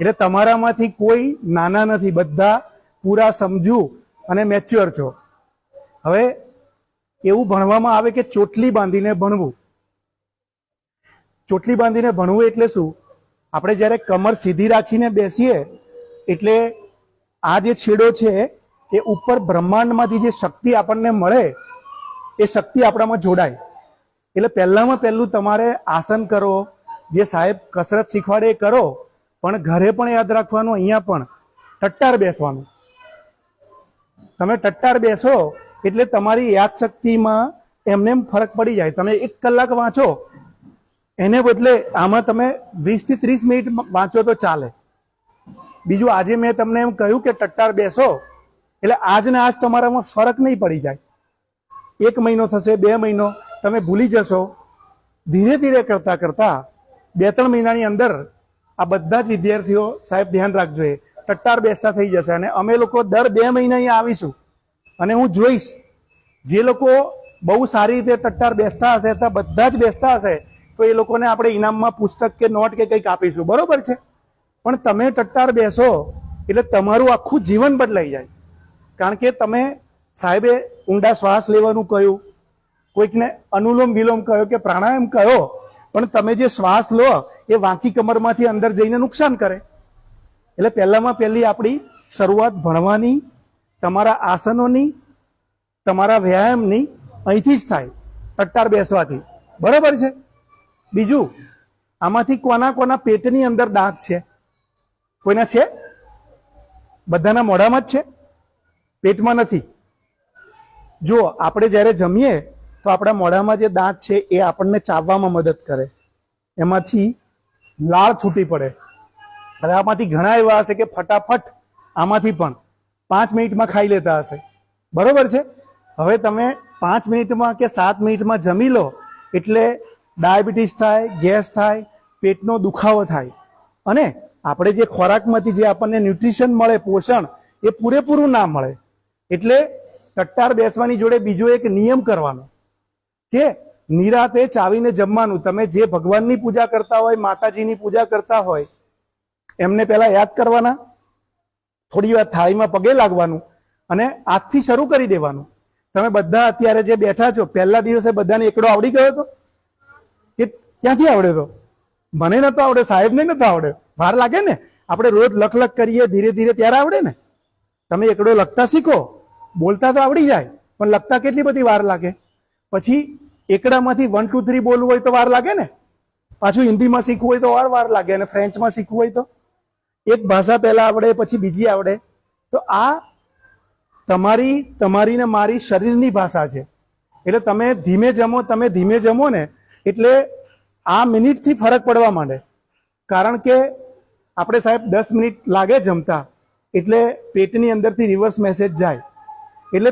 એટલે તમારામાંથી કોઈ નાના નથી, બધા પૂરા સમજુ અને મેચ્યોર છો. હવે એવું ભણવામાં આવે કે ચોટલી બાંધીને ભણવું. ચોટલી બાંધીને ભણવું એટલે શું? આપણે જ્યારે કમર સીધી રાખીને બેસીએ, એટલે આ જે છેડો છે, એ ઉપર બ્રહ્માંડમાંથી જે શક્તિ આપણને મળે, એ શક્તિ આપણામાં જોડાય. એટલે પહેલામાં પહેલું તમારે આસન કરો, જે સાહેબ કસરત શીખવાડે એ કરો પણ ઘરે પણ યાદ રાખવાનું, અહીંયા પણ. ટટ્ટાર બેસવાનું. તમે ટટ્ટાર બેસો એટલે તમારી યાદશક્તિમાં એમને એમ ફરક પડી જાય. તમે એક કલાક વાંચો, એને બદલે આમાં તમે વીસથી ત્રીસ મિનિટ વાંચો તો ચાલે. બીજું આજે મેં તમને એમ કહ્યું કે ટટ્ટાર બેસો, એટલે આજને આજ તમારામાં ફરક નહીં પડી જાય. એક મહિનો થશે, બે મહિનો, તમે ભૂલી જશો. ધીરે ધીરે કરતાં કરતાં બે ત્રણ મહિનાની અંદર આ બધા જ વિદ્યાર્થીઓ સાહેબ ધ્યાન રાખજો એ. ટટ્ટાર બેસતા થઈ જશે અને અમે લોકો દર બે મહિના અહીંયા આવીશું. અને હું જોઈશ, જે લોકો બહુ સારી રીતે ટટ્ટાર બેસતા હશે તો બધા જ બેસતા હશે, તો એ લોકોને આપણે ઇનામમાં પુસ્તક કે નોટ કે કંઈક આપીશું. બરોબર છે? પણ તમે ટટ્ટાર બેસો, એટલે તમારું આખું જીવન બદલાઈ જાય. કારણ કે તમે સાહેબે ઊંડા શ્વાસ લેવાનું કહ્યું, કોઈકને અનુલોમ વિલોમ કહ્યો કે પ્રાણાયામ કહ્યો પણ તમે જે શ્વાસ લો, એ વાંકી કમરમાંથી અંદર જઈને નુકસાન કરે. એટલે પહેલામાં પહેલી આપણી શરૂઆત ભણવાની, તમારા આસનોની, તમારા વ્યાયામની અહીંથી જ થાય ટટ્ટાર બેસવાથી. બરાબર છે? બીજું, આમાંથી કોના કોના પેટની અંદર દાંત છે? કોઈના છે? બધાના મોઢામાં જ છે? પેટમાં નથી. જો આપણે જ્યારે જમીએ તો આપણા મોઢામાં જે દાંત છે એ આપણને ચાવવામાં મદદ કરે. એમાંથી લાળ છૂટી પડે. હવે આમાંથી ઘણા એવા હશે કે ફટાફટ આમાંથી પણ પાંચ મિનિટમાં ખાઈ લેતા હશે. બરોબર છે? હવે તમે પાંચ મિનિટમાં કે સાત મિનિટમાં જમી લો એટલે ડાયાબિટીસ થાય, ગેસ થાય, પેટનો દુખાવો થાય. અને આપણે જે ખોરાકમાંથી જે આપણને ન્યુટ્રિશન મળે, પોષણ, એ પૂરેપૂરું ના મળે. એટલે ટટ્ટાર બેસવાની જોડે બીજો એક નિયમ કરવાનો. કે નિરાતે ચાવીને જમવાનું. તમે જે ભગવાનની પૂજા કરતા હોય, માતાજીની પૂજા કરતા હોય, એમને પહેલા યાદ કરવાના. થોડી વાર થાળીમાં પગે લાગવાનું અને આજથી શરૂ કરી દેવાનું. તમે બધા અત્યારે જે બેઠા છો, પહેલા દિવસે બધાને એકડો આવડી ગયો હતો? કે ક્યાંથી આવડે તો મને નતો આવડે સાહેબને નતો આવડે વાર લાગે ને? આપણે રોજ લખ લખ કરીએ, ધીરે ધીરે ત્યારે આવડે ને? તમે એકડો લખતા શીખો. બોલતા તો આવડી જાય, પણ લખતા કેટલી બધી વાર લાગે? પછી એકડામાંથી વન ટુ થ્રી બોલવું હોય તો વાર લાગે ને? પાછું હિન્દીમાં શીખવું હોય તો વાર વાર લાગે અને ફ્રેન્ચમાં શીખવું હોય તો. એક ભાષા પહેલા આવડે, પછી બીજી આવડે. તો આ તમારી તમારી ને મારી શરીરની ભાષા છે. એટલે તમે ધીમે જમો, તમે ધીમે જમો ને, એટલે આ મિનિટથી ફરક પડવા માંડે. કારણ કે આપણે સાહેબ દસ મિનિટ લાગે જમતા, એટલે પેટની અંદરથી રિવર્સ મેસેજ જાય. એટલે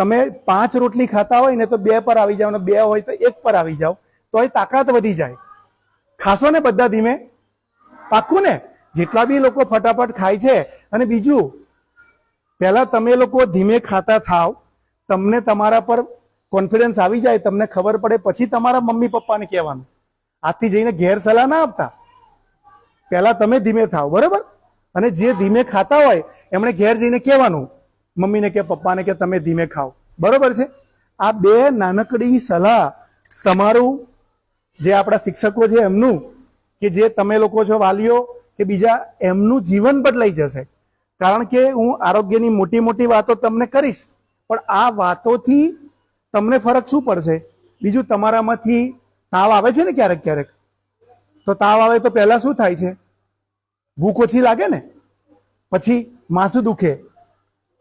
તમે પાંચ રોટલી ખાતા હોય ને તો બે પર આવી જાઓ ને બે હોય તો એક પર આવી જાઓ તો એ તાકાત વધી જાય. ખાશો ને બધા ધીમે? પાક્કું ને? જેટલા બી લોકો ફટાફટ ખાય છે. અને બીજું, પહેલા તમે લોકો ધીમે ખાતા થાવ, તમને તમારા પર કોન્ફિડન્સ આવી જાય, તમને ખબર પડે. પછી તમારા મમ્મી પપ્પાને કહેવાનું. આજથી જઈને ઘેર સલાહ ના આપતા. પહેલા તમે ધીમે થાવ, બરાબર? અને જે ધીમે ખાતા હોય, એમણે ઘેર જઈને કહેવાનું મમ્મીને કે પપ્પાને કે તમે ધીમે ખાઓ. બરોબર છે? આ બે નાનકડી સલાહ તમારું જે આપણા શિક્ષકો છે એમનું, કે જે તમે લોકો છો વાલીઓ, કે બીજા, એમનું જીવન બદલાઈ જશે. કારણ કે હું આરોગ્યની મોટી મોટી વાતો તમને કરીશ, પણ આ વાતોથી તમને ફરક શું પડશે? બીજું તમારામાંથી તાવ આવે છે ને ક્યારેક ક્યારેક? તો તાવ આવે તો પહેલાં શું થાય છે? ભૂખ ઓછી લાગે ને? પછી માથું દુખે.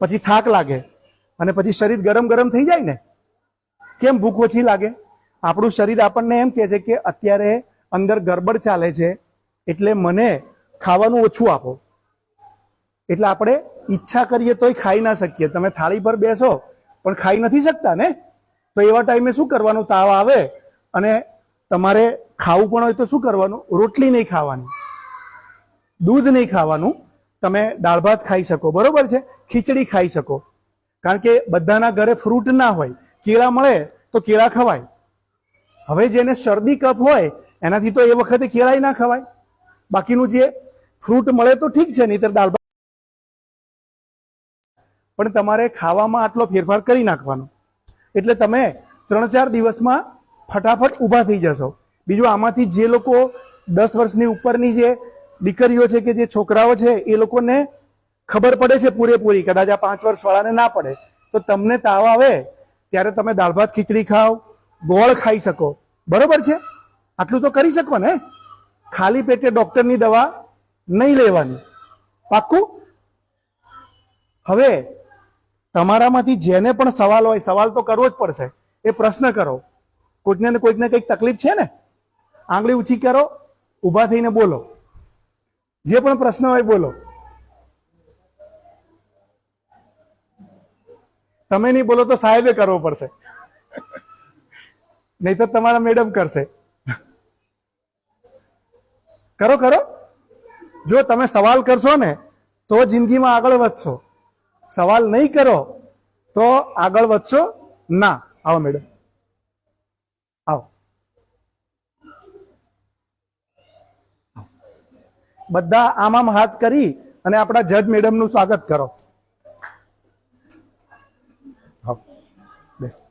પછી થાક લાગે અને પછી શરીર ગરમ ગરમ થઈ જાય ને? કેમ ભૂખ ઓછી લાગે? આપણું શરીર આપણને એમ કહે છે કે અત્યારે અંદર ગરબડ ચાલે છે એટલે મને ખાવાનું ઓછું આપો. એટલે આપણે ઈચ્છા કરીએ તોય ખાઈ ના શકીએ. તમે થાળી પર બેસો, પણ ખાઈ નથી શકતા ને? તો એવા ટાઈમે શું કરવાનું? તાવ આવે અને તમારે ખાવું પણ હોય તો શું કરવાનું? રોટલી નહીં ખાવાની. દૂધ નહીં ખાવાનું. તમે દાળ ભાત ખાઈ શકો, બરોબર છે? ખીચડી ખાઈ શકો. કારણ કે બધાના ઘરે ફ્રૂટ ના હોય, કેળા મળે તો કેળા ખવાય. હવે જેને શરદી કફ હોય, એનાથી તો એ વખતે કેળાય ના ખવાય. બાકીનું જે ફ્રૂટ મળે તો ઠીક છે, નહીતર દાળ ભાત. પણ તમારે ખાવામાં આટલો ફેરફાર કરી નાખવાનો. એટલે તમે ત્રણ ચાર દિવસમાં ફટાફટ ઊભા થઈ જશો. બીજું, આમાંથી જે લોકો દસ વર્ષની ઉપરની જે દીકરીઓ છે કે જે છોકરાઓ છે, એ લોકોને ખબર પડે છે પૂરેપૂરી. કદાચ આ પાંચ વર્ષ વાળાને ના પડે. તો તમને તાવ આવે ત્યારે તમે દાળ ભાત, ખીચડી ખાઓ, ગોળ ખાઈ શકો. બરોબર છે? આટલું તો કરી શકો ને? ખાલી પેટે ડોક્ટરની દવા નહીં લેવાની. પાક્કું? હવે તમારામાંથી જેને પણ સવાલ હોય, સવાલ તો કરવો જ પડશે. એ પ્રશ્ન કરો. કોઈકને કોઈકને કંઈક તકલીફ છે ને? આંગળી ઊંચી કરો, ઊભા થઈને બોલો. જે પણ પ્રશ્ન હોય બોલો. તમે નહીં બોલો તો સાહેબે કરવો પડશે. નહીં તો તમારા મેડમ કરશે. કરો કરો. જો તમે સવાલ કરશો ને, તો જિંદગીમાં આગળ વધશો. સવાલ નહીં કરો, તો આગળ વધશો ના. આવો, મેડમ આવો બધા આમ આમ હાથ કરી અને આપણા જજ મેડમનું સ્વાગત કરો. બેસ.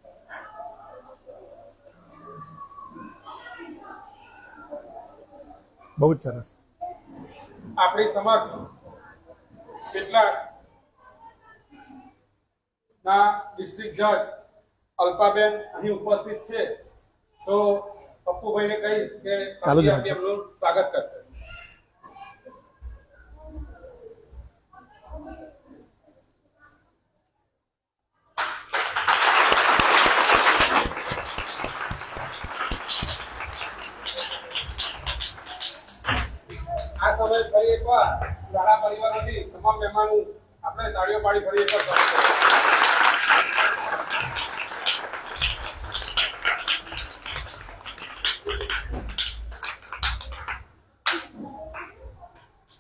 બહુ જ સરસ. આપણી સમક્ષ કેટલાક ના ડિસ્ટ્રિક્ટ જજ અલ્પાબેન અહીં ઉપસ્થિત છે. તો પપ્પુભાઈને કહીશ કે ચાલુ સ્વાગત કરશે.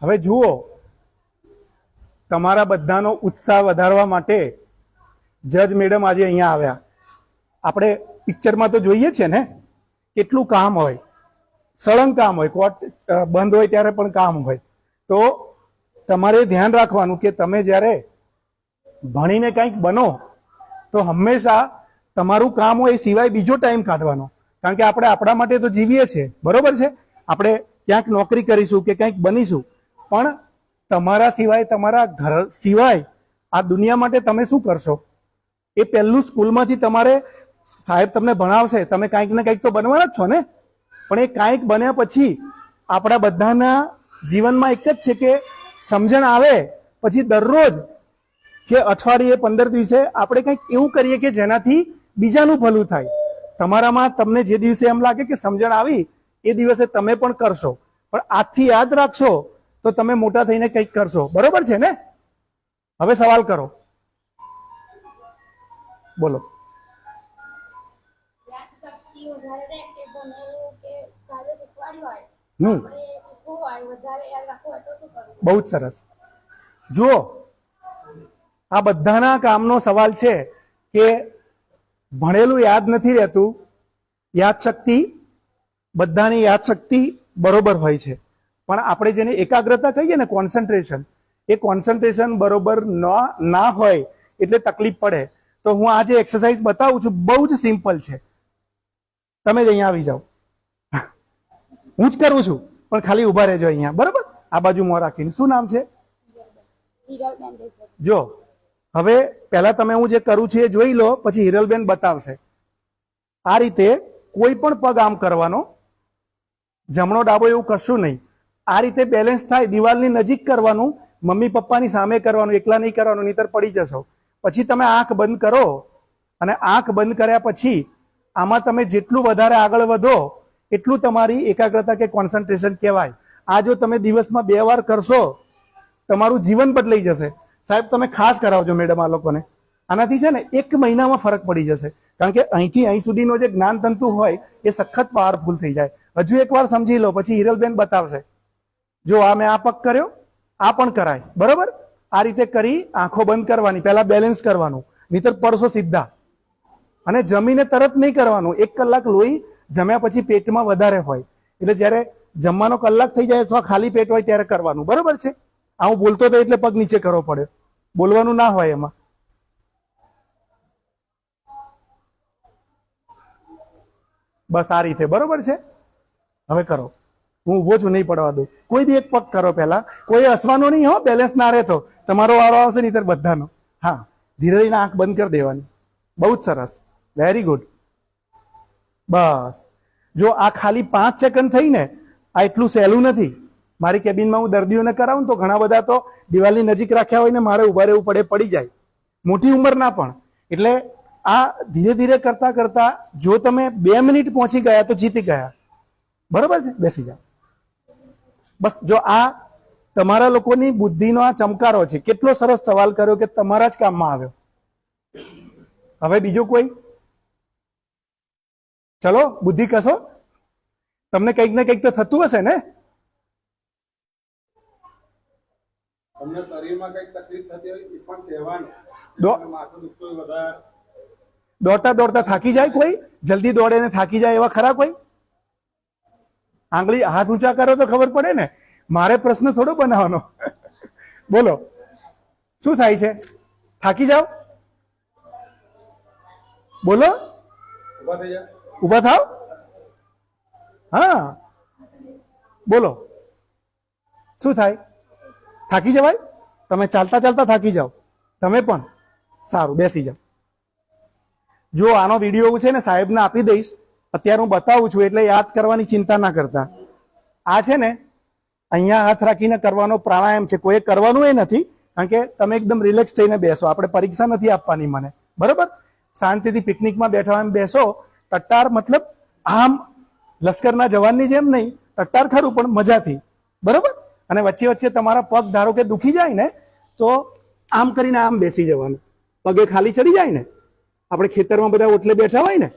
હવે જુઓ, તમારા બધાનો ઉત્સાહ વધારવા માટે જજ મેડમ આજે અહીંયા આવ્યા. આપણે પિક્ચરમાં તો જોઈએ છે ને, કેટલું કામ હોય. સળંગ કામ હોય, કોર્ટ બંધ હોય ત્યારે પણ કામ હોય. તો તમારે ધ્યાન રાખવાનું કે તમે જ્યારે ભણીને કંઈક બનો, તો હંમેશા તમારું કામ હોય એ સિવાય બીજો ટાઈમ કાઢવાનો. કારણ કે આપણે આપણા માટે તો જીવીએ છીએ. બરોબર છે? આપણે ક્યાંક નોકરી કરીશું કે કંઈક બનીશું. પણ તમારા સિવાય, તમારા ઘર સિવાય આ દુનિયા માટે તમે શું કરશો? એ પહેલું સ્કૂલમાંથી તમારે સાહેબ તમને ભણાવશે. તમે કાંઈક ને કંઈક તો બનવાના જ છો ને? પણ એ કાંઈક બન્યા પછી આપણા બધાના જીવનમાં એક જ છે કે સમજણ આવે, પછી દરરોજ કે અઠવાડિયે પંદર દિવસે આપણે કંઈક એવું કરીએ કે જેનાથી બીજાનું ભલું થાય. તમારામાં તમને જે દિવસે એમ લાગે કે સમજણ આવી, એ દિવસે તમે પણ કરશો. પણ આજથી યાદ રાખશો તો તમે મોટા થઈને કંઈક કરશો. બરોબર છે ને? હવે સવાલ કરો. બોલો. હમ. બહુ જ સરસ. જુઓ આ બધાના કામનો સવાલ છે કે ભણેલું યાદ નથી રહેતું યાદશક્તિ બધાની યાદશક્તિ બરોબર હોય છે. પણ આપણે જેને એકાગ્રતા કહીએ ને કોન્સન્ટ્રેશન એ કોન્સન્ટ્રેશન બરોબર ન ના હોય એટલે તકલીફ પડે. તો હું આ જે એક્સરસાઇઝ બતાવું છું બહુ જ સિમ્પલ છે. તમે જ અહીંયા આવી જાઓ. હું જ કરું છું પણ ખાલી ઊભા રહેજો અહીંયા. બરાબર? આ બાજુ મોં રાખીને. શું નામ છે? જો હવે પહેલા તમે હું જે કરું છું એ જોઈ લો પછી હિરલબેન બતાવશે. આ રીતે કોઈ પણ પગ આમ કરવાનો જમણો ડાબો એવું કશું નહીં. આ રીતે બેલેન્સ થાય દિવાલની નજીક કરવાનું મમ્મી પપ્પાની સામે કરવાનું એકલા નહીં કરવાનું નહીતર પડી જશો. પછી તમે આંખ બંધ કરો અને આંખ બંધ કર્યા પછી આમાં તમે જેટલું વધારે આગળ વધો એટલું તમારી એકાગ્રતા કે કોન્સન્ટ્રેશન કહેવાય. આ જો તમે દિવસમાં બે વાર કરશો, તમારું જીવન બદલાઈ જશે. સાહેબ, તમે ખાસ કરાવજો મેડમ આ લોકોને. આનાથી છે ને એક મહિનામાં ફરક પડી જશે. કારણ કે અહીંથી અહીં સુધીનો જે જ્ઞાન તંતુ હોય, એ સખત પાવરફુલ થઈ જાય. હજુ એકવાર સમજી લો, પછી હિરલબેન બતાવશે. જો આ મેં આ પગ કર્યો, આ પણ કરાય. બરોબર? આ રીતે કરી આંખો બંધ કરવાની, પહેલા બેલેન્સ કરવાનું. નહીતર પડશો સીધા. અને જમીને તરત નહીં કરવાનું. એક કલાક લોહી જમ્યા પછી પેટમાં વધારે હોય. એટલે જ્યારે જમવાનો કલાક થઈ જાય અથવા ખાલી પેટ હોય ત્યારે કરવાનું. બરોબર છે? આ હું બોલતો હતો એટલે પગ નીચે કરવો પડ્યો. બોલવાનું ના હોય એમાં. બસ આ રીતે. બરોબર છે? હવે કરો. હું ઊભો છું, નહીં પડવા દઉં. કોઈ બી એક પગ કરો પહેલા. કોઈ હસવાનો નહીં હો બેલેન્સ ના રહેતો. તમારો વારો આવશે નહીં ત્યારે બધાનો. હા. ધીરે ધીરે આંખ બંધ કરી દેવાની. બહુ જ સરસ. વેરી ગુડ બસ. જો આ ખાલી પાંચ સેકન્ડ થઈ ને, આ એટલું સહેલું નથી. મારી કેબિનમાં હું દર્દીઓને કરાવું તો ઘણા બધા તો દિવાલની નજીક રાખ્યા હોય ને મારે ઊભા રહેવું પડે, પડી જાય. મોટી ઉંમરના પણ. એટલે આ ધીરે ધીરે કરતા કરતા જો તમે બે મિનિટ પહોંચી ગયા તો જીતી ગયા. બરોબર છે? બેસી જાઓ. બસ, જો આ તમારા લોકોની બુદ્ધિનો આ ચમકારો છે. કેટલો સરસ સવાલ કર્યો કે તમારા જ કામમાં આવ્યો. હવે બીજો કોઈ? ચલો બુદ્ધિ કશો? તમને કંઈક ને કંઈક તો થતું હશે ને? તમને શરીરમાં કંઈક તકલીફ થતી હોય એ પણ કહેવાનું. માથું દુખતું વધારે દોડતા દોડતા થાકી જાય કોઈ? જલ્દી દોડે ને થાકી જાય એવા ખરા કોઈ? આંગળી હાથ ઊંચા કરો તો ખબર પડે ને? મારે પ્રશ્ન થોડો બનાવવાનો. બોલો શું થાય છે? થાકી જાઓ? બોલો. ઊભા થઈ જાય ઊભા થાવ? હા. બોલો. શું થાય? થાકી જવાય? તમે ચાલતા ચાલતા થાકી જાઓ. તમે પણ. સારું, બેસી જાઓ. જો આનો વીડિયો છે ને સાહેબને આપી દઈશ, અત્યારે હું બતાવું છું, એટલે યાદ કરવાની ચિંતા ના કરતા. આ છે ને, અહીંયા હાથ રાખીને કરવાનો પ્રાણાયામ છે. કોઈ કરવાનું એ નથી, કારણ કે તમે એકદમ રિલેક્સ થઈને બેસો. આપણે પરીક્ષા નથી આપવાની મને. બરોબર? શાંતિથી પિકનિકમાં બેઠા એમ બેસો. ટટ્ટાર મતલબ આમ લશ્કરના જવાનની જેમ નહીં ટટ્ટાર ખરું પણ મજાથી. બરોબર? અને વચ્ચે વચ્ચે તમારા પગ ધારો કે દુખી જાય ને, તો આમ કરીને આમ બેસી જવાનું. પગે ખાલી ચડી જાય ને? આપણે ખેતરમાં બધા ઓટલે બેઠા હોય ને,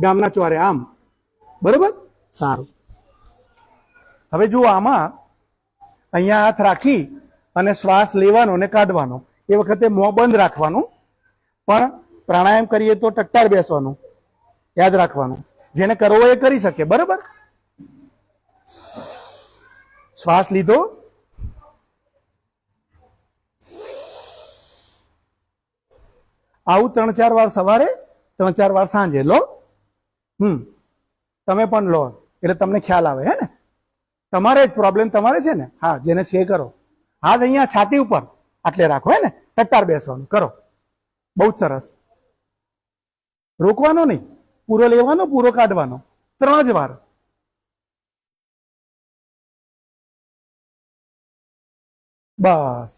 ગામના ચોરે આમ. બરોબર? સારું. હવે જુઓ આમાં અહીંયા હાથ રાખી અને શ્વાસ લેવાનો અને કાઢવાનો. એ વખતે મોં બંધ રાખવાનું. પણ પ્રાણાયામ કરીએ તો ટટ્ટાર બેસવાનું. યાદ રાખવાનું. જેને કરવો એ કરી શકે, બરાબર? શ્વાસ લીધો. આવું ત્રણ ચાર વાર સવારે, ત્રણ ચાર વાર સાંજે. લો. હમ. તમે પણ લો. એટલે તમને ખ્યાલ આવે, હે ને? તમારે જ પ્રોબ્લેમ તમારે છે ને? હા, જેને છે કરો. હાથ અહીંયા છાતી ઉપર. આટલે રાખો, હે ને? ટટ્ટાર બેસવાનું. કરો. બહુ જ સરસ. રોકવાનો નહીં. પૂરો લેવાનો, પૂરો કાઢવાનો. ત્રણ જ વાર. બસ.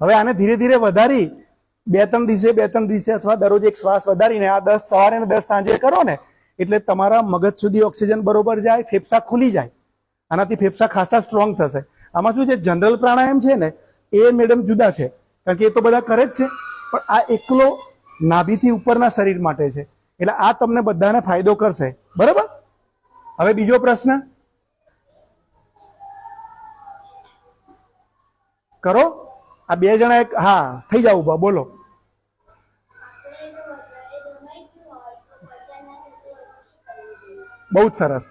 હવે આને ધીરે ધીરે વધારી, બે ત્રણ દિવસે, બે ત્રણ દિવસે અથવા દરરોજ એક શ્વાસ વધારીને આ દસ સવારે ને દસ સાંજે કરો ને, એટલે તમારા મગજ સુધી ઓક્સિજન બરોબર જાય, ફેફસા ખુલી જાય. આનાથી ફેફસા ખાસા સ્ટ્રોંગ થશે. આમાં શું છે, જનરલ પ્રાણાયામ છે ને, એ મેડમ જુદા છે. કારણ કે એ તો બધા કરે જ છે, પણ આ એકલો નાભીથી ઉપરના શરીર માટે છે. એટલે આ તમને બધાને ફાયદો કરશે. બરાબર? હવે બીજો પ્રશ્ન. કરો. આ બે જણા એક હા, થઈ જાવ ઊભા, બોલો. બહુ જ સરસ.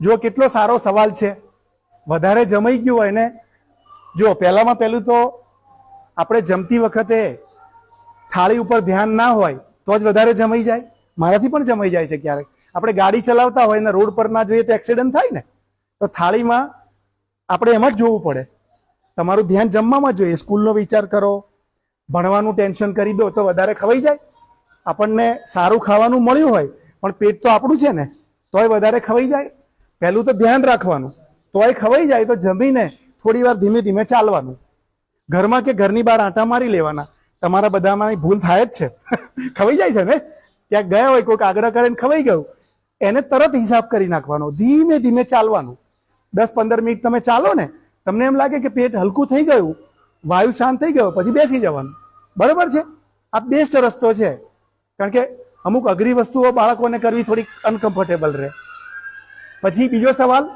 જો કેટલો સારો સવાલ છે. વધારે જમાઈ ગયું હોય ને જો પહેલામાં પહેલું તો આપણે જમતી વખતે થાળી ઉપર ધ્યાન ના હોય તો જ વધારે જમાઈ જાય. મારાથી પણ જમાઈ જાય છે ક્યારેક. આપણે ગાડી ચલાવતા હોય ને રોડ પર ના જોઈએ તો એક્સિડન્ટ થાય ને, તો થાળીમાં આપણે એમાં જ જોવું પડે. તમારું ધ્યાન જમવામાં જોઈએ. સ્કૂલનો વિચાર કરો. ભણવાનું ટેન્શન કરી દો તો વધારે ખવાઈ જાય. આપણને સારું ખાવાનું મળ્યું હોય, પણ પેટ તો આપણું છે ને, તોય વધારે ખવાઈ જાય. પહેલું તો ધ્યાન રાખવાનું. તોય ખવાઈ જાય તો જમીને થોડી વાર ધીમે ધીમે ચાલવાનું. ઘરમાં કે ઘરની બહાર આંટા મારી લેવાના. તમારા બધામાં ભૂલ થાય જ છે. ખવાઈ જાય છે ને? ત્યાં ગયા હોય, કોઈક આગ્રહ કરે ખવાઈ ગયું. એને તરત હિસાબ કરી નાખવાનો, ધીમે ધીમે ચાલવાનું. દસ પંદર મિનિટ તમે ચાલો ને, તમને એમ લાગે કે પેટ હલકું થઈ ગયું, વાયુ શાંત થઈ ગયો, પછી બેસી જવાનું. બરાબર છે? આ બેસ્ટ રસ્તો છે. કારણ કે અમુક અઘરી વસ્તુઓ બાળકોને કરવી થોડી અનકમ્ફર્ટેબલ રહે. પછી બીજો સવાલ?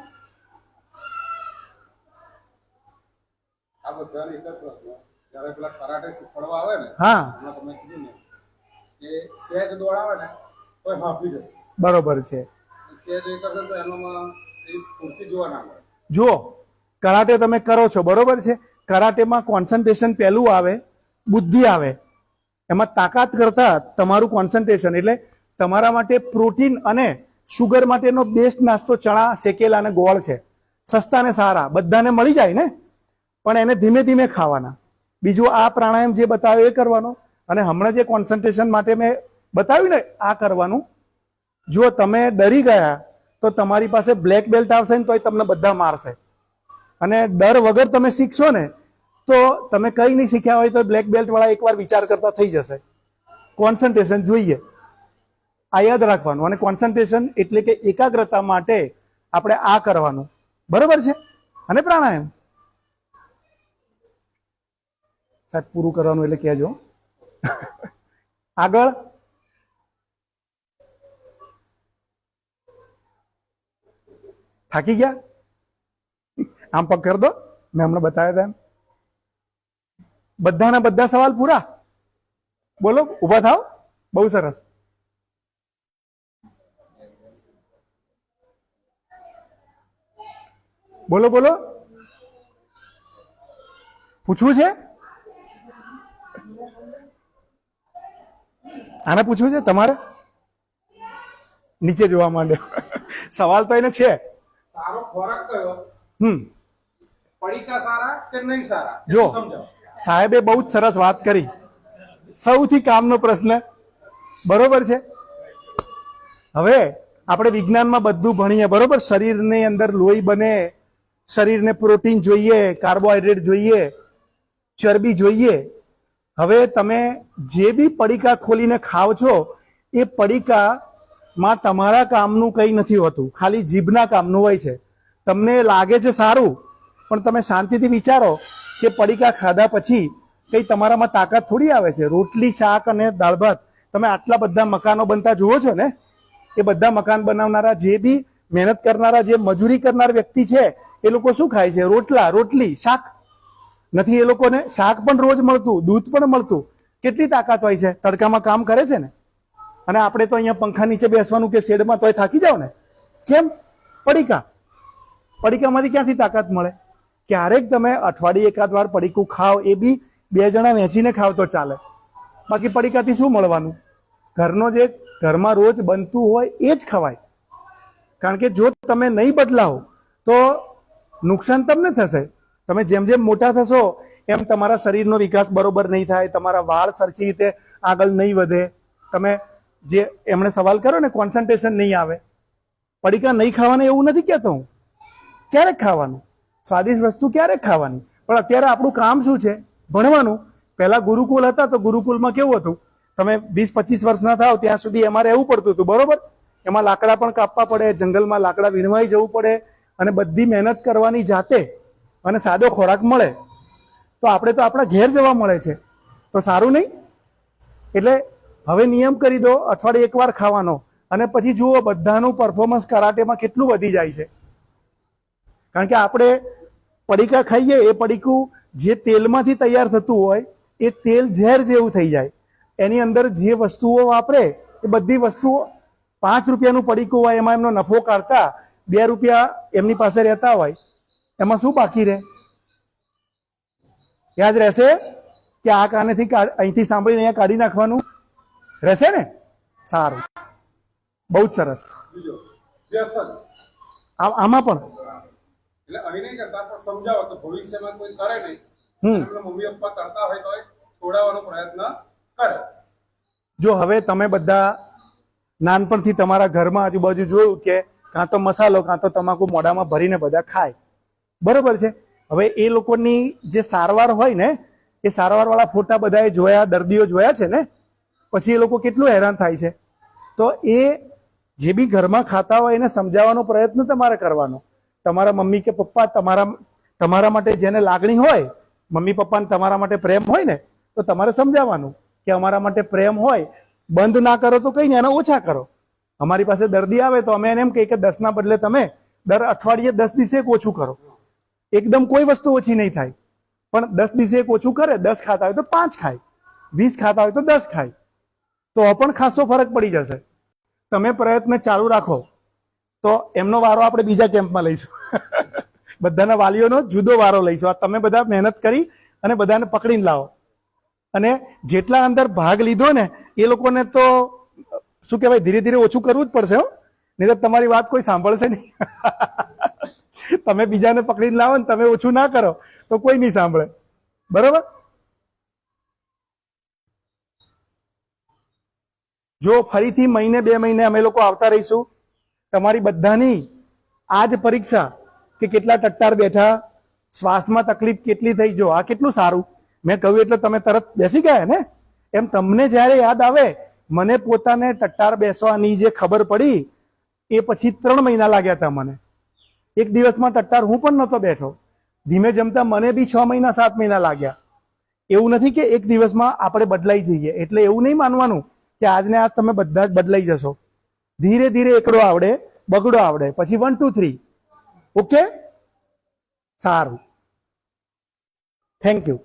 પ્રશ્ન. જ્યારે પેલા કરાટે શીખવાડવા આવે ને હા. હમણાં તમે કીધું ને કે સહેજ દોડાવે ને તો હાંફી જશે. બરોબર છે. સહેજ એ કરશે તો એનામાં એ સ્ફૂર્તિ જોવા ના મળે. જુઓ કરાટે તમે કરો છો બરોબર છે? કરાટેમાં કોન્સન્ટ્રેશન પહેલું આવે બુદ્ધિ આવે. એમાં તાકાત કરતા તમારું કોન્સન્ટ્રેશન એટલે તમારા માટે પ્રોટીન અને શુગર માટેનો બેસ્ટ નાસ્તો ચણા શેકેલા અને ગોળ છે. સસ્તા ને સારા બધાને મળી જાય ને? પણ એને ધીમે ધીમે ખાવાના. બીજું આ પ્રાણાયામ જે બતાવ્યો એ કરવાનો. અને હમણાં જે કોન્સન્ટ્રેશન માટે મેં બતાવ્યું ને, આ કરવાનું. જો તમે ડરી ગયા, તો તમારી પાસે બ્લેક બેલ્ટ આવશે ને તોય તમને બધા મારશે. અને ડર વગર તમે શીખશો ને, તો તમે કંઈ નહીં શીખ્યા હોય તો બ્લેક બેલ્ટવાળા એકવાર વિચાર કરતા થઈ જશે. કોન્સન્ટ્રેશન જોઈએ. આ યાદ રાખવાનું. અને કોન્સન્ટ્રેશન એટલે કે એકાગ્રતા માટે આપણે આ કરવાનું. બરોબર છે? અને પ્રાણાયામ. સાહેબ, પૂરું કરવાનું એટલે કહેજો. આગળ. થાકી ગયા? આમ પગ કરી દો મેં હમણાં બતાવ્યા હતા એમ. બધાના બધા સવાલ પૂરા? બોલો ઊભા થાવ બહુ સરસ. બોલો બોલો. પૂછવું છે? આને પૂછવું છે તમારે? નીચે જોવા માંડે. સવાલ તો એને છે. સારો ખોરાક કયો? હમ. પડીકા સારા કે નહીં સારા? જો. સાહેબે બહુ જ સરસ વાત કરી. સૌથી કામનો પ્રશ્ન. બરોબર છે? હવે આપણે વિજ્ઞાનમાં બધું ભણીએ બરોબર? શરીરની અંદર લોહી બને શરીરને પ્રોટીન જોઈએ કાર્બોહાઈડ્રેટ જોઈએ ચરબી જોઈએ. હવે તમે જે બી પડીકા ખોલીને ખાવ છો, એ પડીકામાં તમારા કામનું કંઈ નથી હોતું. ખાલી જીભના કામનું હોય છે. તમને લાગે છે સારું, પણ તમે શાંતિથી વિચારો કે પડીકા ખાધા પછી કંઈ તમારામાં તાકાત થોડી આવે છે? રોટલી, શાક અને દાળ ભાત. તમે આટલા બધા મકાનો બનતા જુઓ છો ને? એ બધા મકાન બનાવનારા જે બી મહેનત કરનારા, જે મજૂરી કરનાર વ્યક્તિ છે, એ લોકો શું ખાય છે? રોટલા, રોટલી, શાક. નથી, એ લોકોને શાક પણ રોજ મળતું, દૂધ પણ મળતું. કેટલી તાકાત હોય છે? તડકામાં કામ કરે છે ને? અને આપણે તો અહીંયા પંખા નીચે બેસવાનું કે શેડમાં તોય થાકી જાવ ને? કેમ? પડીકા. પડીકામાંથી ક્યાંથી તાકાત મળે? ક્યારેક તમે અઠવાડિયે એકાદ વાર પડીકું ખાઓ, એ બી બે જણા વહેંચીને ખાવ તો ચાલે. બાકી પડીકાથી શું મળવાનું? ઘરનો જે ઘરમાં રોજ બનતું હોય, એ જ ખવાય. કારણ કે જો તમે નહીં બદલાવો, તો નુકસાન તમને થશે. તમે જેમ જેમ મોટા થશો, એમ તમારા શરીરનો વિકાસ બરોબર નહીં થાય, તમારા વાળ સરખી રીતે આગળ નહીં વધે. તમે જે એમણે સવાલ કર્યો ને કોન્સન્ટ્રેશન નહીં આવે. પડીકા નહીં ખાવાના એવું નથી કહેતો હું. ક્યારેક ખાવાનું? સ્વાદિષ્ટ વસ્તુ ક્યારેક ખાવાની? પણ અત્યારે આપણું કામ શું છે? ભણવાનું. પહેલાં ગુરુકુલ હતા તો ગુરુકુલમાં કેવું હતું? તમે વીસ, પચીસ વર્ષના થાવ ત્યાં સુધી અમારે રહેવું પડતું હતું, બરોબર? એમાં લાકડા પણ કાપવા પડે, જંગલમાં લાકડા વીણવાઈ જવું પડે, અને બધી મહેનત કરવાની જાતે અને સાદો ખોરાક મળે, તો આપણે તો આપણા ઘેર જવા મળે છે. તો સારું નહીં? એટલે હવે નિયમ કરી દો, અઠવાડિયે એકવાર ખાવાનો. અને પછી જુઓ, બધાનું પરફોર્મન્સ કરાટેમાં કેટલું વધી જાય છે. કારણ કે આપણે પડીકા ખાઈએ, એ પડીકું જે તેલમાંથી તૈયાર થતું હોય, એ તેલ ઝેર જેવું થઈ જાય. એની અંદર જે વસ્તુઓ વાપરે, એ બધી વસ્તુઓ પાંચ રૂપિયાનું પડીકું હોય, એમાં એમનો નફો કાઢતા બે રૂપિયા એમની પાસે રહેતા હોય એમાં શું બાકી રહે? યાદ રહેશે કે આ કાનેથી અહીંથી સાંભળીને અહીંયા કાઢી નાખવાનું? રહેશે ને? સારું. બહુ જ સરસ. આમાં પણ? એટલે અહીં નહીં કરતા પણ સમજાવો તો ભવિષ્યમાં કોઈ કરે નહીં. હમ. મમ્મી પપ્પા કરતા હોય તો છોડાવવાનો પ્રયત્ન કરે. જો હવે તમે બધા નાનપણથી તમારા ઘરમાં આજુબાજુ જોયું કે કાં તો મસાલો કાં તો તમાકુ મોઢામાં ભરીને બધા ખાય. બરોબર છે. હવે એ લોકોની જે સારવાર હોય ને, એ સારવારવાળા ફોટા બધાએ જોયા, દર્દીઓ જોયા છે ને, પછી એ લોકો કેટલું હેરાન થાય છે. તો એ જે બી ઘરમાં ખાતા હોય એને સમજાવવાનો પ્રયત્ન તમારે કરવાનો. તમારા મમ્મી કે પપ્પા તમારા તમારા માટે જેને લાગણી હોય, મમ્મી પપ્પાને તમારા માટે પ્રેમ હોય ને, તો તમારે સમજાવવાનું કે અમારા માટે પ્રેમ હોય, બંધ ના કરો તો કંઈ ને એને ઓછા કરો. અમારી પાસે દર્દી આવે તો અમે એને એમ કહીએ કે દસના બદલે તમે દર અઠવાડિયે દસ દિવસે ઓછું કરો. એકદમ કોઈ વસ્તુ ઓછી નહીં થાય. પણ દસ દિવસે એક ઓછું કરે, દસ ખાતા હોય તો પાંચ ખાય. વીસ ખાતા હોય તો દસ ખાય. તો પણ ખાસો ફરક પડી જશે. તમે પ્રયત્ન ચાલુ રાખો. તો એમનો વારો આપણે બીજા કેમ્પમાં લઈશું. બધાના વાલીઓનો જુદો વારો લઈશું. આ તમે બધા મહેનત કરી અને બધાને પકડીને લાવો. અને જેટલા અંદર ભાગ લીધો ને, એ લોકોને તો, શું કહેવાય, ધીરે ધીરે ઓછું કરવું જ પડશે હો. નહીં તો તમારી વાત કોઈ સાંભળશે નહીં. તમે બીજાને પકડીને લાવો ને તમે ઓછું ના કરો, તો કોઈ નહીં સાંભળે. બરોબર? જો ફરીથી મહિને બે મહિને અમે લોકો આવતા રહીશું, તમારી બધાની આ જ પરીક્ષા કે કેટલા ટટ્ટાર બેઠા, શ્વાસમાં તકલીફ કેટલી થઈ, જો આ કેટલું સારું. મેં કહ્યું એટલે તમે તરત બેસી ગયા ને? એમ તમને જ્યારે યાદ આવે, મને પોતાને ટટ્ટાર બેસવાની જે ખબર પડી, એ પછી ત્રણ મહિના લાગ્યા હતા મને. એક દિવસમાં ટટ્ટાર હું પણ નહોતો બેઠો. ધીમે જમતા મને બી છ મહિના, સાત મહિના લાગ્યા. એવું નથી કે એક દિવસમાં આપણે બદલાઈ જઈએ. એટલે એવું નહીં માનવાનું કે આજને આજ તમે બધા જ બદલાઈ જશો. ધીરે ધીરે એકડો આવડે, બગડો આવડે. પછી વન ટુ થ્રી ઓકે સારું. Thank you